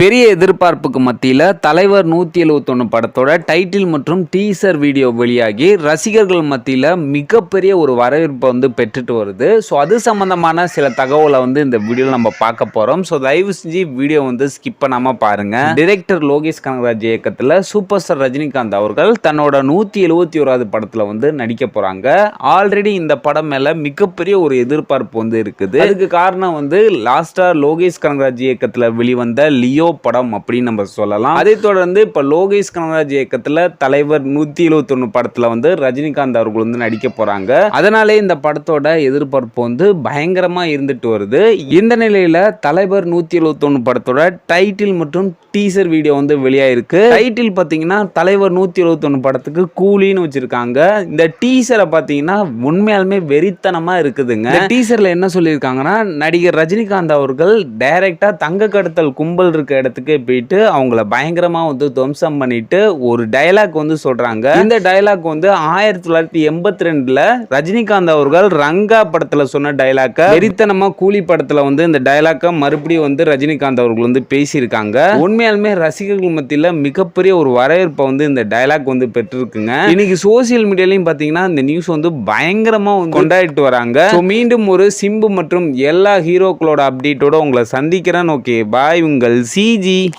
பெரிய எதிர்பார்ப்புக்கு மத்தியில் தலைவர் நூற்றி எழுவத்தொன்று படத்தோட டைட்டில் மற்றும் டீசர் வீடியோ வெளியாகி ரசிகர்கள் மத்தியில் மிகப்பெரிய ஒரு வரவேற்பை வந்து பெற்றுட்டு வருது. ஸோ அது சம்மந்தமான சில தகவலை வந்து இந்த வீடியோவில் நம்ம பார்க்க போகிறோம் ஸோ தயவு செஞ்சு வீடியோ வந்து ஸ்கிப் பண்ணாமல் பாருங்கள் டிரெக்டர் லோகேஷ் கனகராஜ் இயக்கத்தில் சூப்பர் ஸ்டார் ரஜினிகாந்த் அவர்கள் தன்னோட நூற்றி எழுபத்தி ஓராவது படத்தில் வந்து நடிக்க போகிறாங்க ஆல்ரெடி இந்த படம் மேலே மிகப்பெரிய ஒரு எதிர்பார்ப்பு வந்து இருக்குது. அதுக்கு காரணம் வந்து லாஸ்ட்டாக லோகேஷ் கனகராஜ் இயக்கத்தில் வெளிவந்த லியோ படம் அப்படின்னு நம்ம சொல்லலாம். அதை தொடர்ந்து இப்போ லோகேஷ் கனகராஜ் இயக்கத்தில் தலைவர் நூற்றி எழுபத்தொன்று படத்தில் வந்து ரஜினிகாந்த் அவர்கள் வந்து நடிக்க போகிறாங்க அதனாலே இந்த படத்தோட எதிர்பார்ப்பு வந்து பயங்கரமாக இருந்துட்டு வருது. இந்த நிலையில் தலைவர் நூற்றி எழுபத்தொன்று படத்தோட டைட்டில் மற்றும் டீசர் வீடியோ வந்து வெளியாயிருக்கு. டைட்டில் பார்த்தீங்கன்னா தலைவர் நூற்றி எழுபத்தொன்று படத்துக்கு கூலின்னு வச்சிருக்காங்க. இந்த டீசரை பார்த்தீங்கன்னா உண்மையாலுமே வெறித்தனமாக இருக்குதுங்க. டீசரில் என்ன சொல்லியிருக்காங்கன்னா நடிகர் ரஜினிகாந்த் அவர்கள் டைரக்டாக தங்க கடத்தல் கும்பல் இருக்க இடத்துக்கு போயிட்டு அவங்கள பயங்கரமாக வந்து துவம்சம் பண்ணிட்டு ஒரு டயலாக் வந்து சொல்கிறாங்க இந்த டயலாக் வந்து ஆயிரத்தி தொள்ளாயிரத்தி எண்பத்தி ரெண்டில் ரஜினிகாந்த் அவர்கள் ரங்கா படத்தில் சொன்ன டயலாக்கை வெறித்தனமாக கூலி படத்தில் வந்து இந்த டயலாக்கை மறுபடியும் வந்து ரஜினிகாந்த் அவர்கள் வந்து பேசியிருக்காங்க. உண்மையாலுமே ரசிகர்கள் மத்தியில் மிகப்பெரிய ஒரு வரவேற்பை வந்து இந்த டயலாக் வந்து பெற்றிருக்குங்க. இன்னைக்கு சோசியல் மீடியாலையும் பார்த்தீங்கன்னா இந்த நியூஸ் வந்து பயங்கரமாக வந்து கொண்டாடிட்டு வராங்க. மீண்டும் ஒரு சிம்பு மற்றும் எல்லா ஹீரோக்களோட அப்டேட்டோட உங்களை சந்திக்கிறேன். ஓகே பாய் உங்கள் சி. जी